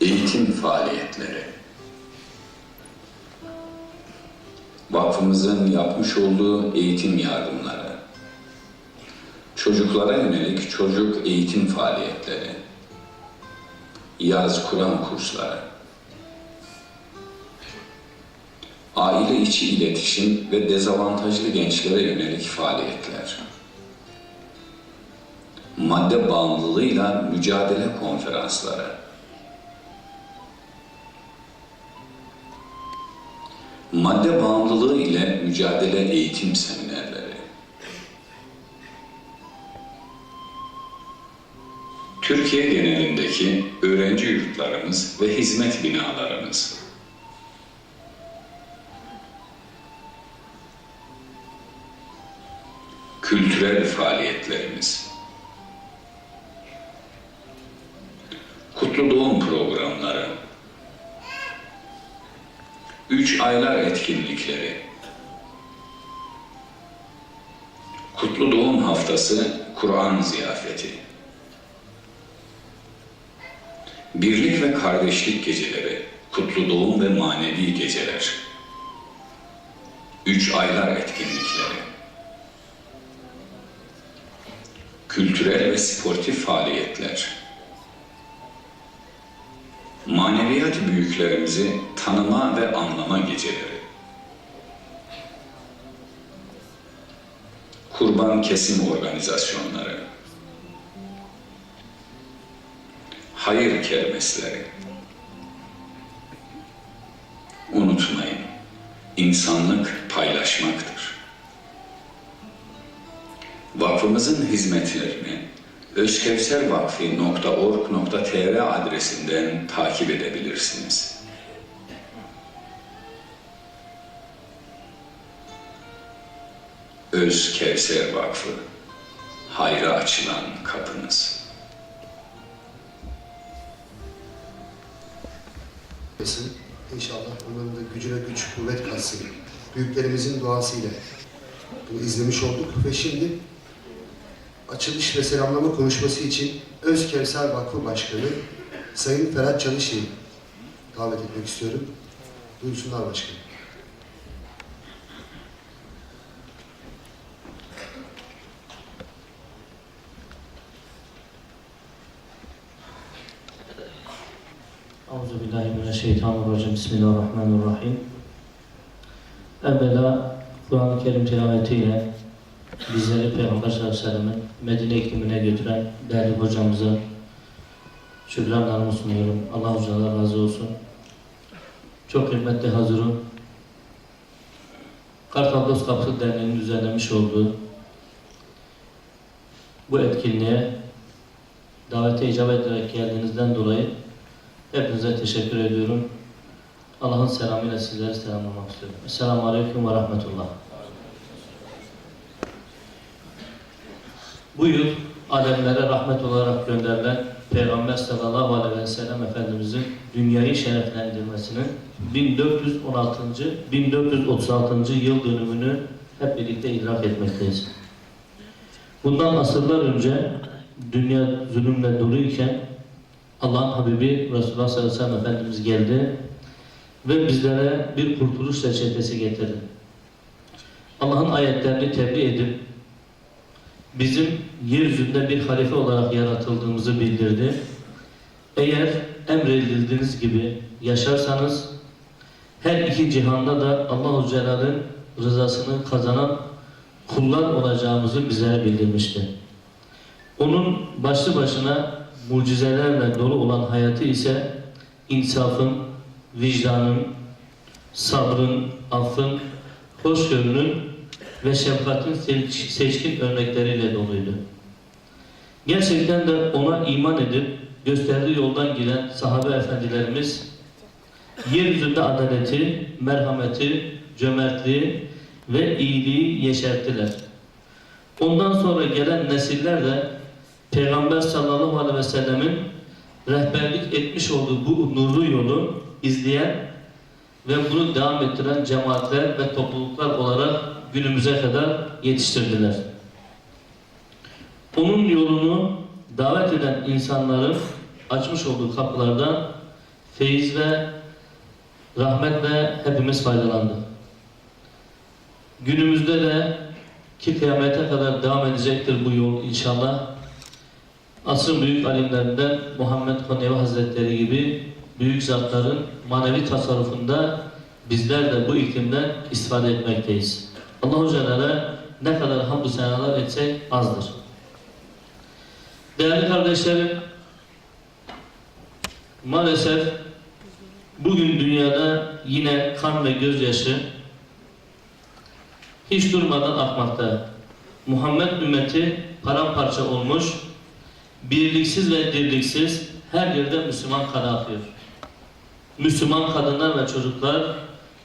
Eğitim faaliyetleri. Vakfımızın yapmış olduğu eğitim yardımları. Çocuklara yönelik çocuk eğitim faaliyetleri. Yaz Kur'an kursları. Aile içi iletişim ve dezavantajlı gençlere yönelik faaliyetler. Madde bağımlılığıyla mücadele konferansları. Madde bağımlılığı ile mücadele eğitim seminerleri. Türkiye genelindeki öğrenci yurtlarımız ve hizmet binalarımız. Kültürel faaliyetlerimiz. Kutlu doğum Üç aylar etkinlikleri. Kutlu Doğum Haftası Kur'an ziyafeti. Birlik ve kardeşlik geceleri, kutlu doğum ve manevi geceler. Üç aylar etkinlikleri. Kültürel ve sportif faaliyetler. Maneviyat büyüklerimizi tanıma ve anlama geceleri. Kurban kesim organizasyonları. Hayır kermesleri. Unutmayın, insanlık paylaşmaktır. Vakfımızın hizmetlerini özkevservakfi.org.tr adresinden takip edebilirsiniz. Öz Kevser Vakfı, hayra açılan kapınız. İnşallah onların da gücüne güç, kuvvet katsın. Büyüklerimizin duasıyla bunu izlemiş olduk ve şimdi açılış ve selamlama konuşması için Öz Kevser Vakfı Başkanı Sayın Ferhat Çalışı'yı davet etmek istiyorum. Buyursunlar başkanım. Euzubillahimineşşeytanirracim. Bismillahirrahmanirrahim. Evvela Kur'an-ı Kerim tilavetiyle bizleri Peygamber sallallahu aleyhi ve sellem'in Medine iklimine götüren değerli hocamıza şükranlarımı sunuyorum. Allah hocalar razı olsun. Çok kıymetli hazırım. Kartal Dost Kapısı Derneği'nin düzenlemiş olduğu bu etkinliğe davete icabet ederek geldiğinizden dolayı Hepinize teşekkür ediyorum. Allah'ın selamıyla sizleri selamlamak istiyorum. Esselamu Aleyküm ve Rahmetullah. Bu yıl alemlere rahmet olarak gönderilen Peygamber sallallahu aleyhi ve sellem Efendimizin dünyayı şereflendirmesinin 1416. 1436. yıl dönümünü hep birlikte idrak etmekteyiz. Bundan asırlar önce dünya zulümle dolu iken Allah'ın Habibi Resulullah sallallahu aleyhi ve sellem Efendimiz geldi ve bizlere bir kurtuluş reçetesi getirdi. Allah'ın ayetlerini tebliğ edip bizim yeryüzünde bir halife olarak yaratıldığımızı bildirdi. Eğer emredildiğiniz gibi yaşarsanız her iki cihanda da Allahu Celal'in rızasını kazanan kullar olacağımızı bizlere bildirmişti. Onun başlı başına mucizelerle dolu olan hayatı ise insafın, vicdanın, sabrın, affın, hoşgörünün ve şefkatin seç- seçkin örnekleriyle doluydu. Gerçekten de ona iman edip gösterdiği yoldan giden sahabe efendilerimiz yeryüzünde adaleti, merhameti, cömertliği ve iyiliği yeşerttiler. Ondan sonra gelen nesiller de Peygamber sallallahu aleyhi ve sellemin rehberlik etmiş olduğu bu nurlu yolu izleyen ve bunu devam ettiren cemaatler ve topluluklar olarak günümüze kadar yetiştirdiler. Onun yolunu davet eden insanların açmış olduğu kapılardan feyiz ve rahmetle hepimiz faydalandık. Günümüzde de ki kıyamete kadar devam edecektir bu yol inşallah. Asrın büyük alimlerinden Muhammed Konevi Hazretleri gibi büyük zatların manevi tasarrufunda bizler de bu iklimden istifade etmekteyiz. Allah-u Celle ne kadar hamdü senalar etsek azdır. Değerli kardeşlerim, maalesef bugün dünyada yine kan ve gözyaşı hiç durmadan akmakta. Muhammed ümmeti paramparça olmuş, birliksiz ve dirliksiz her yerde Müslüman kanı akıyor. Müslüman kadınlar ve çocuklar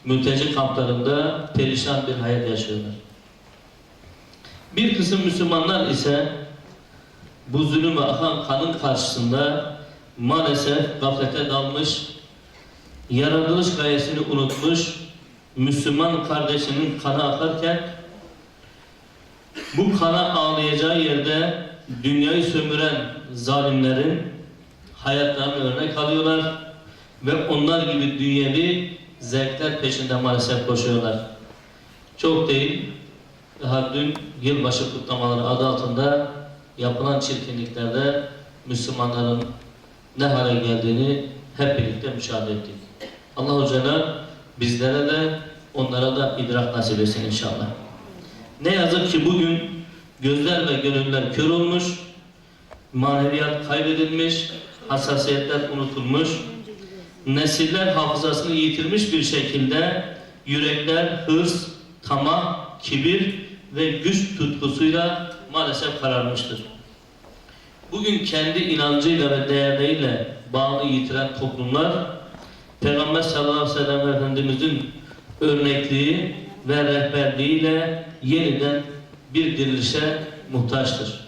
mülteci kamplarında perişan bir hayat yaşıyorlar. Bir kısım Müslümanlar ise bu zulüm ve akan kanın karşısında maalesef gaflete dalmış, yaratılış gayesini unutmuş, Müslüman kardeşinin kanı akarken bu kana ağlayacağı yerde dünyayı sömüren zalimlerin hayatlarını örnek alıyorlar ve onlar gibi dünyevi zevkler peşinde maalesef koşuyorlar. Çok değil, daha dün yılbaşı kutlamaları adı altında yapılan çirkinliklerde Müslümanların ne hale geldiğini hep birlikte müşahede ettik. Allah-u Celle bizlere de onlara da idrak nasip etsin inşallah. Ne yazık ki bugün gözler ve gönüller kör olmuş, maneviyat kaybedilmiş, hassasiyetler unutulmuş, nesiller hafızasını yitirmiş bir şekilde yürekler hırs, tamah, kibir ve güç tutkusuyla maalesef kararmıştır. Bugün kendi inancıyla ve değerleriyle bağlı yitiren toplumlar Peygamber sallallahu aleyhi ve sellem Efendimizin örnekliği ve rehberliğiyle yeniden bir dirilişe muhtaçtır.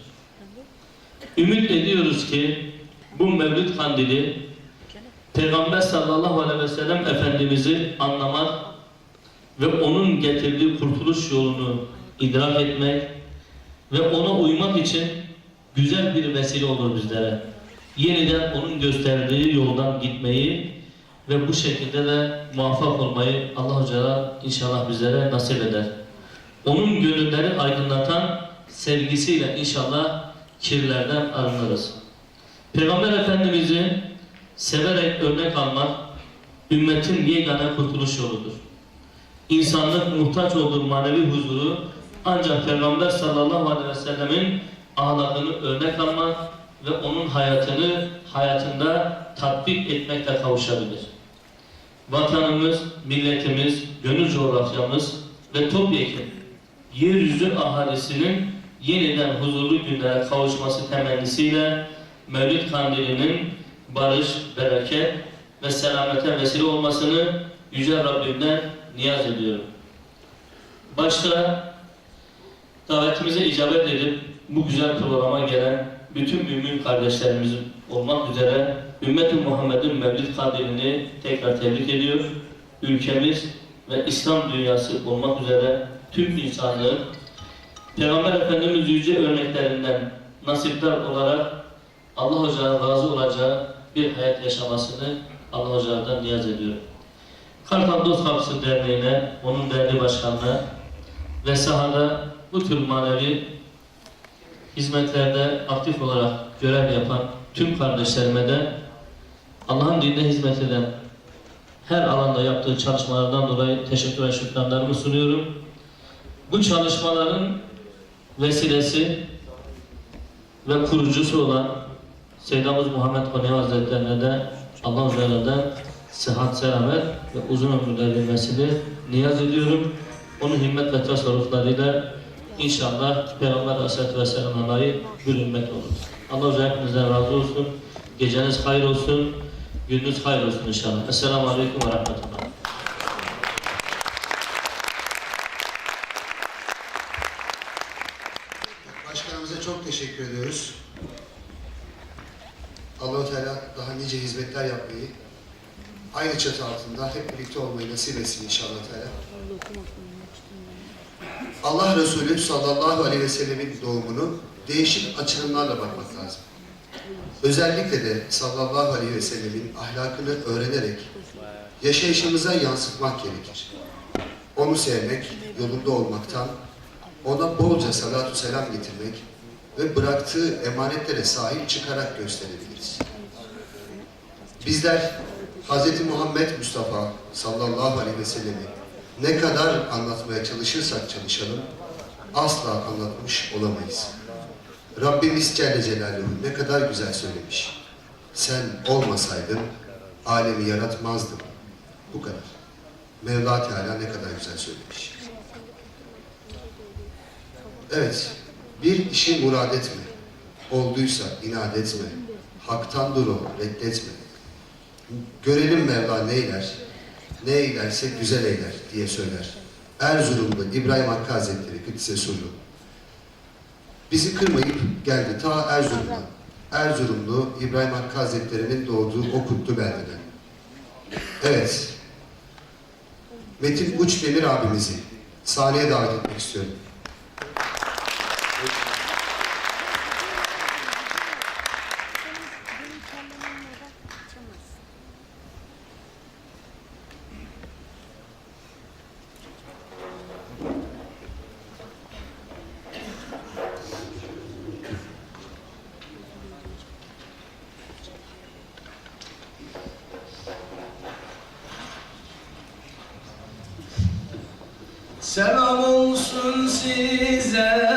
Ümit ediyoruz ki bu Mevlid Kandili Peygamber sallallahu aleyhi ve sellem Efendimiz'i anlamak ve onun getirdiği kurtuluş yolunu idrak etmek ve ona uymak için güzel bir vesile olur bizlere. Yeniden onun gösterdiği yoldan gitmeyi ve bu şekilde de muvaffak olmayı Allah Teala inşallah bizlere nasip eder. Onun gönülleri aydınlatan sevgisiyle inşallah kirlerden arınırız. Peygamber Efendimiz'i severek örnek almak ümmetin yegane kurtuluş yoludur. İnsanlık muhtaç olduğu manevi huzuru ancak Peygamber sallallahu aleyhi ve sellemin ahlakını örnek almak ve onun hayatını hayatında tatbik etmekle kavuşabilir. Vatanımız, milletimiz, gönül coğrafyamız ve topyekun yeryüzü ahalisinin yeniden huzurlu günlere kavuşması temennisiyle Mevlid Kandili'nin barış, bereket ve selamete vesile olmasını Yüce Rabbimden niyaz ediyorum. Başta davetimize icabet edip bu güzel programa gelen bütün mümin kardeşlerimiz olmak üzere Ümmet-i Muhammed'in Mevlid Kandilini tekrar tebrik ediyor. Ülkemiz ve İslam dünyası olmak üzere tüm insanlığın Peygamber Efendimiz yüce örneklerinden nasipler olarak Allah Hoca'ya razı olacağı bir hayat yaşamasını Allah Hoca'dan niyaz ediyorum. Kartal Dost Kapısı Derneği'ne, onun değerli başkanına ve sahada bu tür manevi hizmetlerde aktif olarak görev yapan tüm kardeşlerime de Allah'ın dinine hizmet eden her alanda yaptığı çalışmalardan dolayı teşekkür ve şükranlarımı sunuyorum. Bu çalışmaların vesilesi ve kurucusu olan Seyyidimiz Muhammed Konevi Hazretlerine de Allah-u Teala'dan sıhhat, selamet ve uzun ömürler vermesini niyaz ediyorum. Onun himmet ve tasarruflarıyla inşallah Peygamber Aleyhisselatü Vesselam'a layık bir ümmet olur. Allah Teala hepinizden razı olsun. Geceniz hayır olsun. Gününüz hayır olsun inşallah. Esselamu Aleyküm ve Rahmetullah. Başkanımıza çok teşekkür ediyoruz. Allahu Teala daha nice hizmetler yapmayı, aynı çatı altında hep birlikte olmayı nasip etsin inşallah Teala. Allah Resulü sallallahu aleyhi ve sellemin doğumunu değişik açılımlarla bakmak lazım. Özellikle de sallallahu aleyhi ve sellemin ahlakını öğrenerek yaşayışımıza yansıtmak gerekir. Onu sevmek, yolunda olmaktan, ona bolca salatu selam getirmek ve bıraktığı emanetlere sahip çıkarak gösterebiliriz. Bizler Hz. Muhammed Mustafa sallallahu aleyhi ve sellemi ne kadar anlatmaya çalışırsak çalışalım asla anlatmış olamayız. Rabbimiz Celle Celaluhu ne kadar güzel söylemiş. Sen olmasaydın alemi yaratmazdım. Bu kadar. Mevla Teala ne kadar güzel söylemiş. Evet, bir işi murad etme. Olduysa inat etme. Haktan dur o, reddetme. Görelim Mevla neyler, ne eylerse güzel eyler diye söyler. Erzurumlu İbrahim Hakkı Hazretleri Kıdise Sulu. Bizi kırmayıp geldi ta Erzurum'dan. Erzurumlu İbrahim Hakkı Hazretleri'nin doğduğu o kutlu beldeden. Evet, Metin Uçdemir abimizi sahneye davet etmek istiyorum. Selam olsun size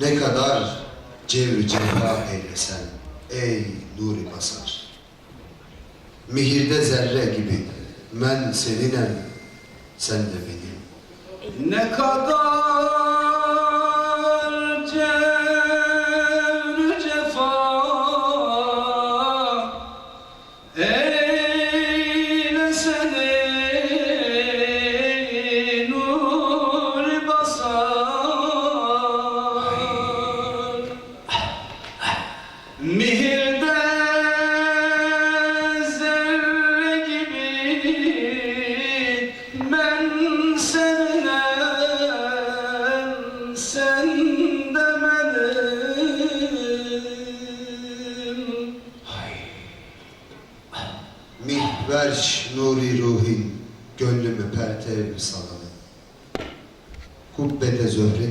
Ne kadar cevr cefa eylesen ey nuri basar. Mihirde zerre gibi men seninen sen de benim. Ne kadar wisdom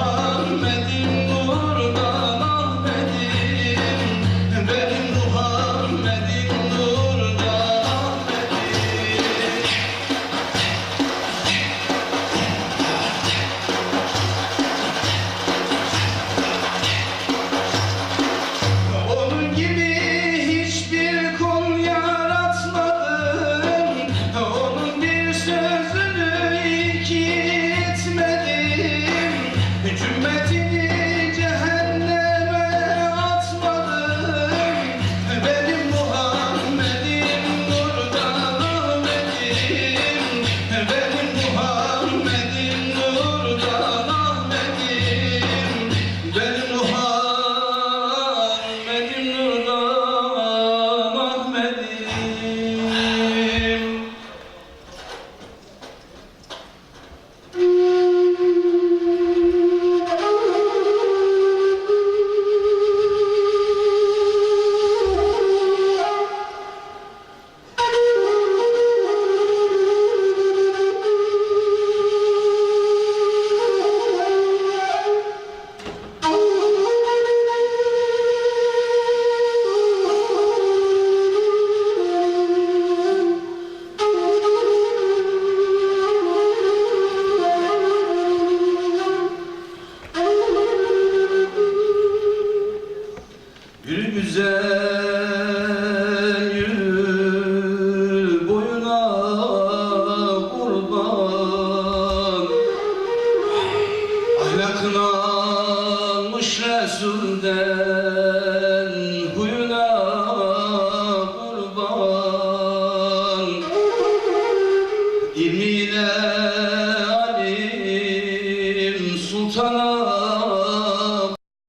görmedim